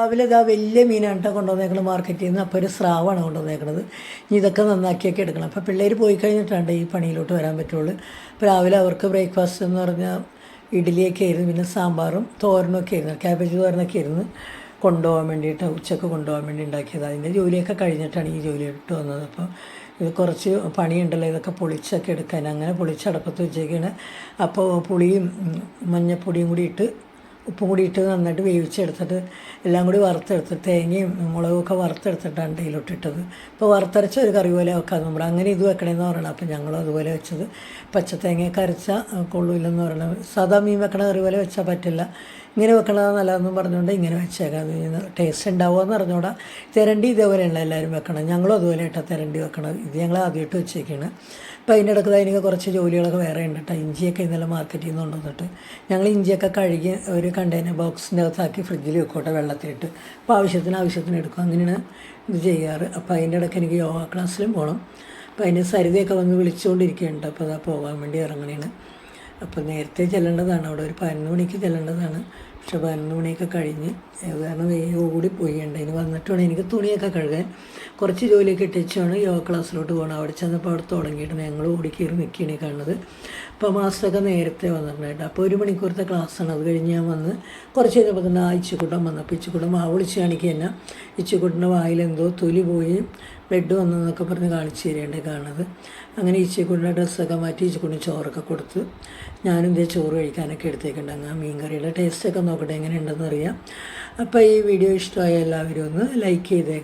രാവിലെ വലിയ മീനാണ് കേട്ടോ കൊണ്ടുവന്നേക്കണത് മാർക്കറ്റിൽ നിന്ന് അപ്പോൾ ഒരു സ്രാവാണ് കൊണ്ടുവന്നേക്കണത്. ഇനി ഇതൊക്കെ നന്നാക്കിയൊക്കെ എടുക്കണം. അപ്പോൾ പിള്ളേർ പോയി കഴിഞ്ഞിട്ടാണ് ഈ പണിയിലോട്ട് വരാൻ പറ്റുള്ളൂ. അപ്പോൾ രാവിലെ അവർക്ക് ബ്രേക്ക്ഫാസ്റ്റ് എന്ന് പറഞ്ഞാൽ ഇഡ്ഡലിയൊക്കെ ആയിരുന്നു. പിന്നെ സാമ്പാറും തോരനൊക്കെ ആയിരുന്നു. ക്യാബേജ് തോരനൊക്കെ ആയിരുന്നു. കൊണ്ടുപോകാൻ വേണ്ടിയിട്ട് ഉച്ചയ്ക്ക് കൊണ്ടുപോകാൻ വേണ്ടി ഉണ്ടാക്കിയത്. അതിന്റെ ജോലിയൊക്കെ കഴിഞ്ഞിട്ടാണ് ഈ ജോലി ഇട്ട് വന്നത്. അപ്പോൾ ഇത് കുറച്ച് പണിയുണ്ടല്ലോ. ഇതൊക്കെ പൊളിച്ചൊക്കെ എടുക്കാൻ. അങ്ങനെ പൊളിച്ചടപ്പത്ത് വെച്ചേക്കാണ്. അപ്പോൾ പുളിയും മഞ്ഞപ്പൊടിയും കൂടി ഇട്ട് ഉപ്പും കൂടി ഇട്ട് നന്നായിട്ട് വേവിച്ചെടുത്തിട്ട് എല്ലാം കൂടി വറുത്തെടുത്തിട്ട് തേങ്ങയും മുളകും ഒക്കെ വറുത്തെടുത്തിട്ടാണ് ഇതിലോട്ടിട്ടത് ഇപ്പോൾ വറുത്തരച്ച ഒരു കറി പോലെ വെക്കാം നമ്മൾ അങ്ങനെ ഇത് വെക്കണമെന്ന് പറയണം അപ്പോൾ ഞങ്ങൾ അതുപോലെ വെച്ചത്. പച്ചത്തേങ്ങയൊക്കെ അരച്ച കൊള്ളൂലെന്ന് പറയണം സാധാ മീൻ വെക്കണ കറി പോലെ വെച്ചാൽ പറ്റില്ല. ഇങ്ങനെ വെക്കണതാണ് നല്ലതെന്നും പറഞ്ഞുകൊണ്ട് ഇങ്ങനെ വെച്ചേക്കാം. ടേസ്റ്റ് ഉണ്ടാവുമെന്ന് അറിഞ്ഞൂടാ തിരണ്ടി ഇതേപോലെയുള്ള എല്ലാവരും വെക്കണം ഞങ്ങളും അതുപോലെ ഇട്ടാൽ തിരണ്ടി വെക്കണം ഇത് ഞങ്ങൾ ആദ്യമായിട്ട് വെച്ചേക്കാണ്. അപ്പോൾ അതിന്റെ ഇടയ്ക്ക് എനിക്ക് കുറച്ച് ജോലികളൊക്കെ വേറെ ഉണ്ട് കേട്ടോ ഇഞ്ചിയൊക്കെ ഇന്നലെ മാർക്കറ്റിൽ നിന്ന് കൊണ്ടുവന്നിട്ട് ഞങ്ങൾ ഇഞ്ചിയൊക്കെ കഴുകി ഒരു കണ്ടെയ്നർ ബോക്സിന്റെ അകത്താക്കി ഫ്രിഡ്ജിൽ വെക്കോട്ടെ വെള്ളത്തിലിട്ട്. അപ്പോൾ ആവശ്യത്തിന് ആവശ്യത്തിന് എടുക്കും. അങ്ങനെയാണ് ഇത് ചെയ്യാറ്. അപ്പോൾ അതിന്റെ ഇടയ്ക്ക് എനിക്ക് യോഗ ക്ലാസ്സിലും പോകണം അപ്പോൾ അതിന് സരിതയൊക്കെ വന്ന് വിളിച്ചുകൊണ്ടിരിക്കുന്നുണ്ട് അപ്പോൾ അതാ പോകാൻ വേണ്ടി ഇറങ്ങണേണ് അപ്പോൾ നേരത്തെ ചെല്ലേണ്ടതാണ്. അവിടെ ഒരു പതിനൊന്ന് മണിക്ക് ചെല്ലേണ്ടതാണ്. പക്ഷെ പതിനൊന്ന് മണിയൊക്കെ കഴിഞ്ഞ് കാരണം വേഗം കൂടി പോയിട്ടുണ്ട് ഇനി വന്നിട്ട് വേണം എനിക്ക് തുണിയൊക്കെ കഴുകാൻ. കുറച്ച് ജോലിയൊക്കെ ഇട്ടിച്ചാണ് യോഗ ക്ലാസ്സിലോട്ട് പോകണം അവിടെ ചെന്നപ്പോൾ അവിടെ തുടങ്ങിയിട്ട് ഞങ്ങൾ ഓടിക്കയറി നിൽക്കുകയാണ് ഈ കാണുന്നത്. അപ്പോൾ മാസ്റ്ററൊക്കെ നേരത്തെ വന്നിട്ടുണ്ടായിട്ട് അപ്പോൾ ഒരു മണിക്കൂറത്തെ ക്ലാസ്സാണ്. അത് കഴിഞ്ഞ് ഞാൻ വന്ന് കുറച്ച് കഴിഞ്ഞപ്പോൾ തന്നെ ആ ഇച്ചിക്കുട്ടൻ വന്നപ്പോൾ ഇച്ചിക്കുട്ടൻ ആ വിളിച്ച് കാണിക്കുക തന്നെ ഇച്ചിക്കുട്ടന്റെ വായിലെന്തോ തൊലി പോയി. ബ്ലഡ് വന്നെന്നൊക്കെ പറഞ്ഞ് കാണിച്ചു തരേണ്ടത് കാണുന്നത്. അങ്ങനെ ഈച്ചക്കുട്ടിന്റെ ഡ്രസ്സൊക്കെ മാറ്റി ഈച്ചക്കുട്ടിന് ചോറൊക്കെ കൊടുത്ത് ഞാനും ഇതേ ചോറ് കഴിക്കാനൊക്കെ എടുത്തേക്കുണ്ട് അങ്ങ് ആ മീൻ കറിയുടെ ടേസ്റ്റൊക്കെ നോക്കട്ടെ എങ്ങനെയുണ്ടെന്ന് അറിയാം. അപ്പോൾ ഈ വീഡിയോ ഇഷ്ടമായ എല്ലാവരും ഒന്ന് ലൈക്ക് ചെയ്തേക്കണം.